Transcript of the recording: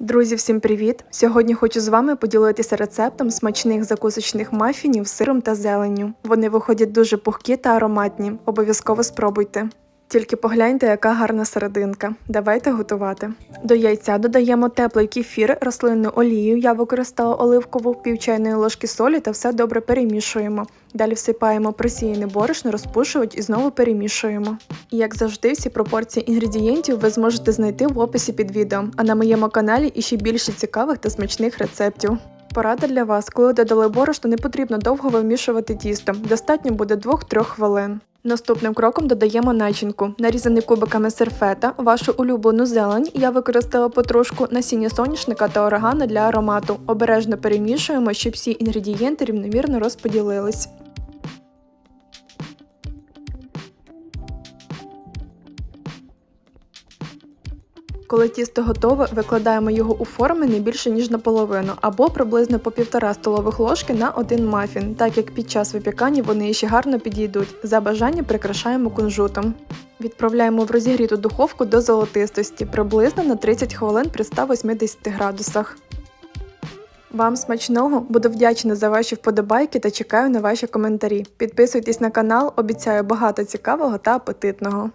Друзі, всім привіт! Сьогодні хочу з вами поділитися рецептом смачних закусочних мафінів з сиром та зеленню. Вони виходять дуже пухкі та ароматні. Обов'язково спробуйте. Тільки погляньте, яка гарна серединка. Давайте готувати. До яйця додаємо теплий кефір, рослинну олію. Я використала оливкову пів чайної ложки солі та все добре перемішуємо. Далі всипаємо просіяне борошно, розпушувач і знову перемішуємо. І як завжди, всі пропорції інгредієнтів ви зможете знайти в описі під відео, а на моєму каналі іще більше цікавих та смачних рецептів. Порада для вас, коли додали борошно, не потрібно довго вимішувати тісто, достатньо буде 2-3 хвилин. Наступним кроком додаємо начинку, нарізаний кубиками серфета, вашу улюблену зелень. Я використала потрошку насіння соняшника та орегано для аромату. Обережно перемішуємо, щоб всі інгредієнти рівномірно розподілились. Коли тісто готове, викладаємо його у форми не більше ніж наполовину, або приблизно по півтора столових ложки на один мафін, так як під час випікання вони ще гарно підійдуть. За бажанням прикрашаємо кунжутом. Відправляємо в розігріту духовку до золотистості, приблизно на 30 хвилин при 180 градусах. Вам смачного, буду вдячна за ваші вподобайки та чекаю на ваші коментарі. Підписуйтесь на канал, обіцяю багато цікавого та апетитного.